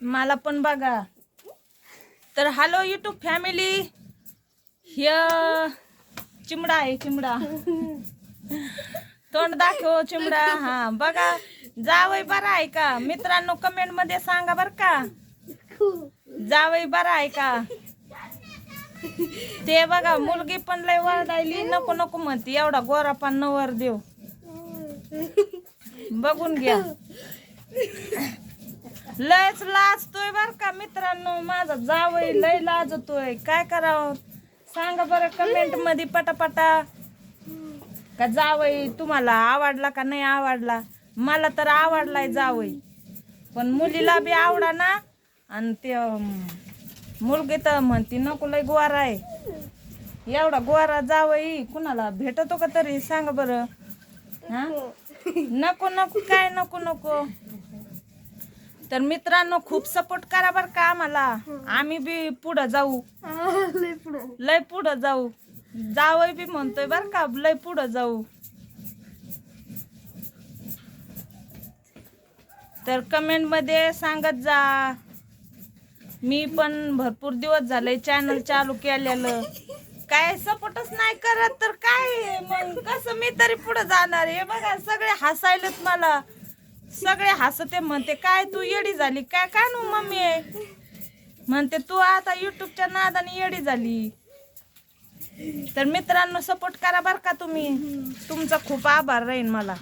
मला पण बघा. तर हॅलो युट्यूब फॅमिली ह्य चिमडा आहे चिमडा. तोंड दाखव चिमडा. हा बघा. जावई बरा आहे का? मित्रांनो कमेंटमध्ये सांगा बर का. जावई बरा आहे का? ते बघा मुलगी पण लय वरडायली नको नको म्हणते. एवढा गोरा पण नवर देव. बघून घ्या. लयच लाजतोय बर का मित्रांनो. माझा जावई लय लाजतोय. काय करावं? सांगा बरं कमेंटमध्ये पटापटा. का जावई तुम्हाला आवडला का नाही आवडला? मला तर आवडलाय जावई. पण मुलीला बी आवडा ना. आणि ते मुलगी तर म्हणती नको लय गोरा आहे. एवढा गोरा जावई कुणाला भेटतो का तरी? सांगा बरं. हा? नको नको काय नको नको? तर मित्रांनो खूप सपोर्ट करा बर का आम्हाला. आम्ही बी पुढं जाऊ. लय पुढं. जाऊ. जावई बी म्हणतोय बर का लय पुढं जाऊ. तर कमेंटमध्ये सांगत जा. मी पण भरपूर दिवस झाले चॅनल चालू केलेलं. काय सपोर्टच नाही करत तर काय? मग कसं मी तरी पुढे जाणार आहे? बघा सगळे हसायलेत मला. सगळे हसते म्हणते काय तू येडी झाली? काय काय नू मम्मी आहे? म्हणते तू आता युट्यूबच्या नादाने येडी झाली. तर मित्रांनो सपोर्ट करा बर का तुम्ही? तुमचा खूप आभार राहील मला.